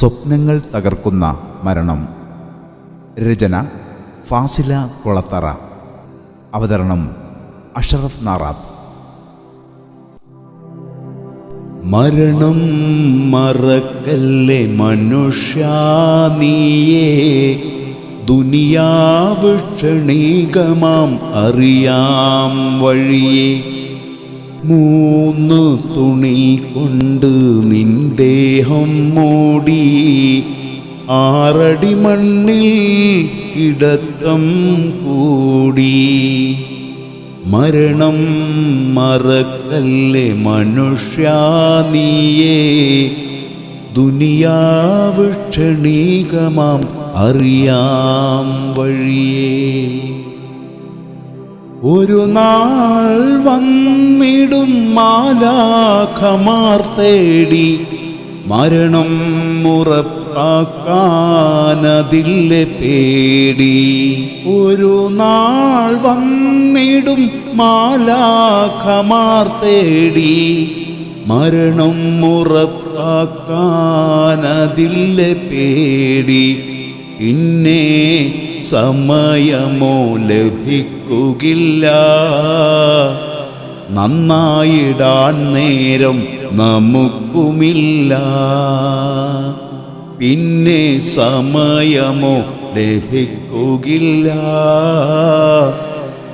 സ്വപ്നങ്ങൾ തകർക്കുന്ന മരണം. രചന ഫാസില കൊളത്തറ. അവതരണം അഷറഫ് നാറാത്ത്. മരണം മറക്കല്ലേ മനുഷ്യാനീയേ ദുനിയാവ് ക്ഷണികമാം അറിയാം വഴിയെ. മൂന്ന് തുണി കൊണ്ട് നിൻ ദേഹം മൂടി ആറടി മണ്ണിൽ കിടത്തം കൂടി. മരണം മറക്കല്ലേ മനുഷ്യ നീയേ? ദുനിയാവ് ക്ഷണീകമാം അറിയാം വഴിയേ. ഒരു നാൾ വന്നിടും മാലാഖമാർ തേടി മരണം മുറപ്പാക്കാനതില്ല പേടി. ഒരു നാൾ വന്നിടും മാലാഖമാർ തേടി. മരണം മുറപ്പാക്കാനതില്ല പേടി. പിന്നെ സമയമോ ലഭിക്കുകില്ല. നന്നായിടാൻ നേരം നമുക്കുമില്ല. പിന്നെ സമയമോ ലഭിക്കുകില്ല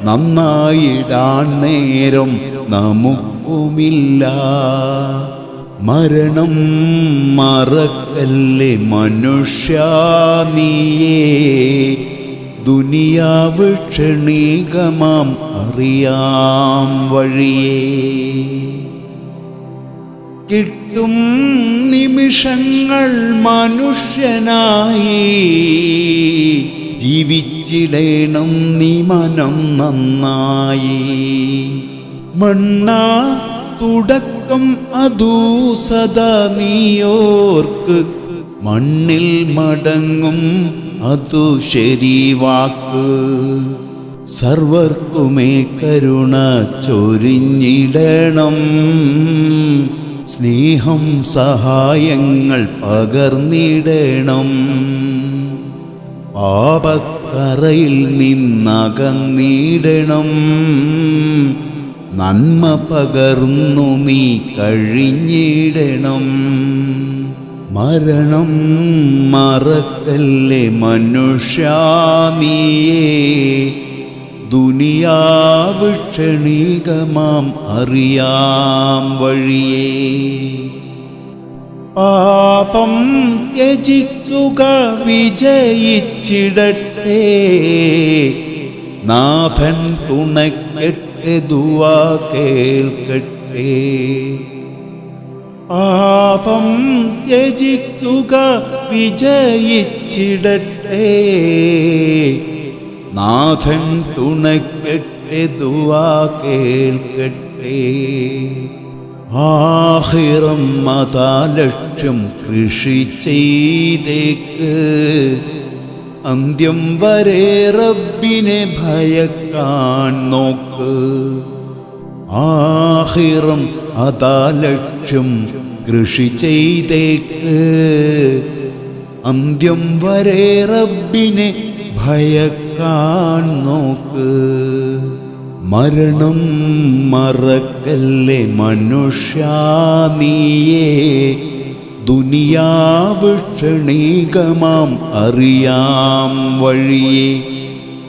നന്നായിടാൻ നേരം നമുക്കുമില്ല. മരണം മറക്കല്ലേ മനുഷ്യ നീയേ? ദുനിയാവ് ക്ഷണീകമാം അറിയാം വഴിയേ. കിട്ടും നിമിഷങ്ങൾ മനുഷ്യനായി. ജീവിച്ചിടേണം നീ മനം നന്നായി. മണ്ണ തുടക്കം അതൂ സദാ നീയോർക്ക് മണ്ണിൽ മടങ്ങും അതു ശരി വാക്ക്. സർവർക്കുമേ കരുണ ചൊരിഞ്ഞിടണം. സ്നേഹം സഹായങ്ങൾ പകർന്നിടണം. പാപക്കറയിൽ നിന്നകന്നിടണം. നന്മ പകർന്നു നീ കഴിഞ്ഞിടണം. മരണം മറക്കല്ലേ മനുഷ്യാമിയേ നീയേ? ദുനിയാവ് ക്ഷണികമാം അറിയാം വഴിയേ. പാപം ത്യജിക്കുക വിജയിച്ചിടട്ടെ. നാഥൻ തുണക്കെട്ടെ ദുവാ കേൾക്കട്ടെ. പാപം ത്യജിക്കുക വിജയിച്ചിടട്ടെ. നാഥൻ തുണക്കെട്ടെ ദുവാ കേൾക്കട്ടെ. ആഹിറം മതാലക്ഷ്യം കൃഷി ചെയ്തേക്ക്. അന്ത്യം വരെ റബ്ബിനെ ഭയക്കാൻ നോക്ക്. ആഹിറം അതാലക്ഷ്യം കൃഷി ചെയ്തേക്ക്. അന്ത്യം വരെ റബ്ബിനെ ഭയക്കാൻ നോക്ക്. മരണം മറക്കല്ലേ മനുഷ്യ നീയേ? ദുനിയാവ് അറിയാം വഴിയെ.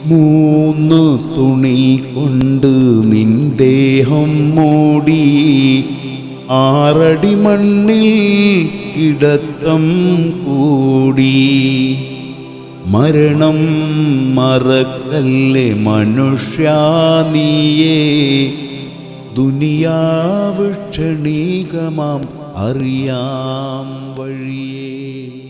മൂന്ന് തുണി കൊണ്ട് നിൻ ദേഹം മൂടി ആറടി മണ്ണിൽ കിടത്തം കൂടി. മരണം മറക്കല്ലേ മനുഷ്യ നീയേ? ദുനിയാവ് ക്ഷണീകമാം അറിയാം വഴിയേ.